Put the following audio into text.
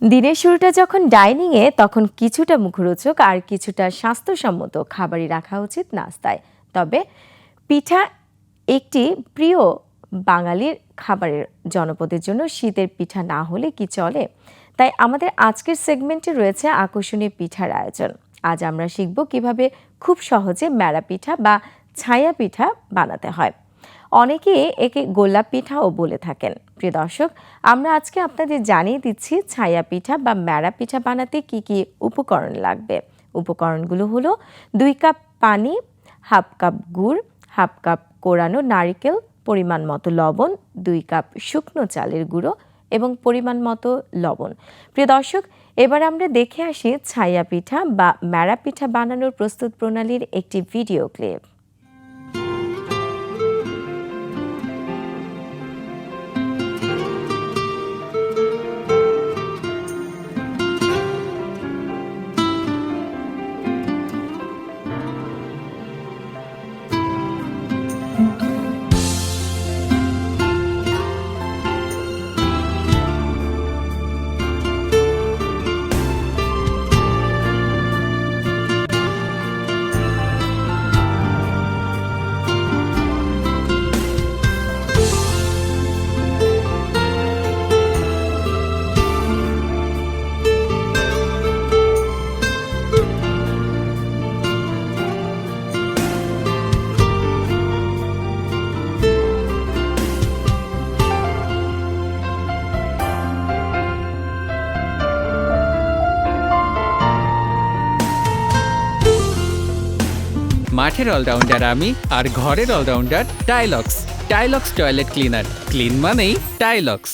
দিনের শুরুটা যখন ডাইনিংয়ে, তখন কিছুটা মুখরোচক আর কিছুটা স্বাস্থ্যসম্মত খাবারই রাখা উচিত নাস্তায়। তবে পিঠা একটি প্রিয় বাঙালির খাবারের জনপদের জন্য শীতের পিঠা না হলে কি চলে? তাই আমাদের আজকের সেগমেন্টে রয়েছে আকর্ষণীয় পিঠার আয়োজন। আজ আমরা শিখব কীভাবে খুব সহজে ম্যাড়া পিঠা বা ছায়া পিঠা বানাতে হয়। অনেকে একে গোলাপ পিঠাও বলে থাকেন। প্রিয় দর্শক, আমরা আজকে আপনাদের জানিয়ে দিচ্ছি ছায়া পিঠা বা ম্যাড়া পিঠা বানাতে কি কি উপকরণ লাগবে। উপকরণগুলো হলো দুই কাপ পানি, হাফ কাপ গুড়, হাফ কাপ কোরানো নারকেল, পরিমাণ মতো লবণ, দুই কাপ শুকনো চালের গুঁড়ো এবং পরিমাণ মতো লবণ। প্রিয় দর্শক, এবার আমরা দেখে আসি ছায়া পিঠা বা ম্যাড়া পিঠা বানানোর প্রস্তুত প্রণালীর একটি ভিডিও ক্লিপ। মাঠের অলরাউন্ডার আমি আর ঘরের allrounder Tylox. Tylox toilet cleaner. Clean মানেই টাইলক্স।